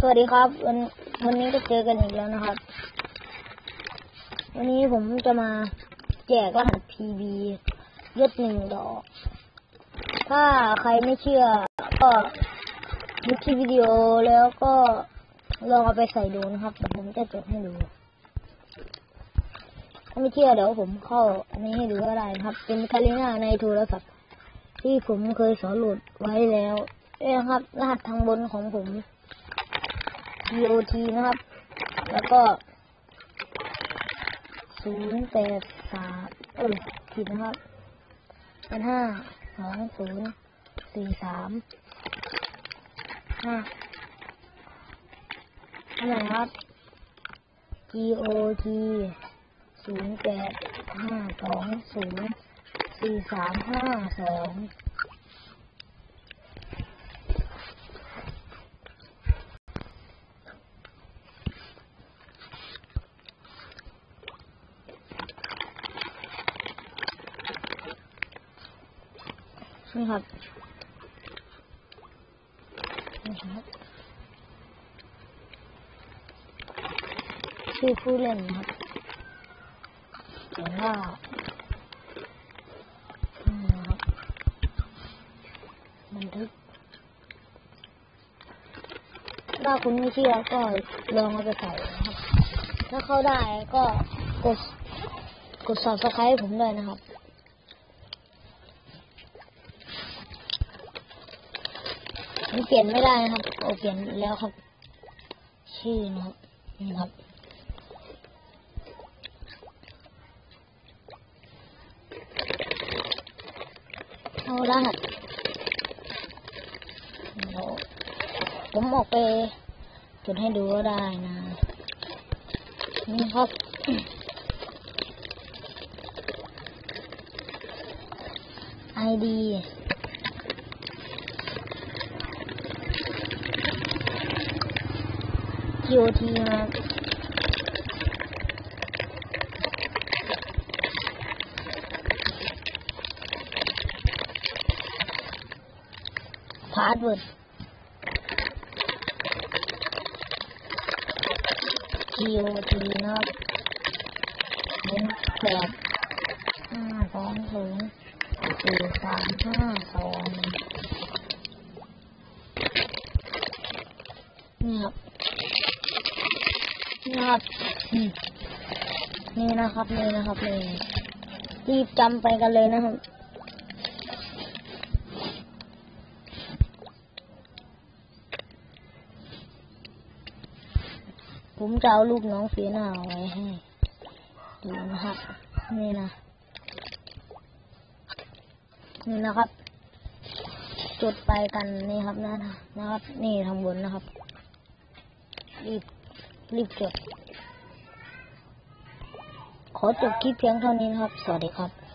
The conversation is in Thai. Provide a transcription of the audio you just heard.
สวัสดีครับวันวันนี้ก็เจอกันอีกแล้วนะครับ วันนี้ผมจะมาแจกรหัส PB ยศหนึ่งดอก ถ้าใครไม่เชื่อ ก็ดูคลิปวิดีโอแล้วก็ลองเอาไปใส่ดูนะครับเดี๋ยวผมจะจดให้ดู ถ้าไม่เชื่อเดี๋ยวผมเข้าอันนี้ให้ดูก็ได้นะครับ เป็นคาลิน่าในโทรศัพท์ที่ผมเคยสอนหลุดไว้แล้วเนี่นะครับ รหัสทางบนของผม DOT นะครับ แล้วก็ศูนย์แปดสามเออผิดนะครับเป็นห้าสองศูนย์สี่สามห้าอันไหนครับ GOT ศูนย์แปดห้าสองศูนย์สี่สามห้าสอง นี่ครับนี่ครับชื่อผู้เล่นนะครับเขียนว่าบันทึกถ้าคุณไม่เชื่อก็ลองเอาไปใส่นะครับ ถ้าเข้าได้ก็กดกด subscribe ผมด้วยนะครับ มันเปลี่ยนไม่ได้นะครับเอเปลี่ยนแล้วครับ ชื่อนะครับนี่ครับเอารหัสเดี๋ยวผมออกไปจุดให้ดูก็ได้นะ นี่ครับไอดี ID GOT มาพาสเวิร์ด GOT นะครับเป็นแปดห้าสองศูนย์สี่สามห้าสองนี่ครับ นี่นะครับนี่นะครับนี่นะครับนี่รีบจำไปกันเลยนะครับผมจะเอารูปน้องเฟียนาเอาไว้ให้ดูนะครับนี่นะนี่นะครับ จุดไปกันนี่ครับนะนะครับ นี่ทางบนนะครับรีบ รีบจด ขอจบคลิปเพียงเท่านี้นะครับ สวัสดีครับ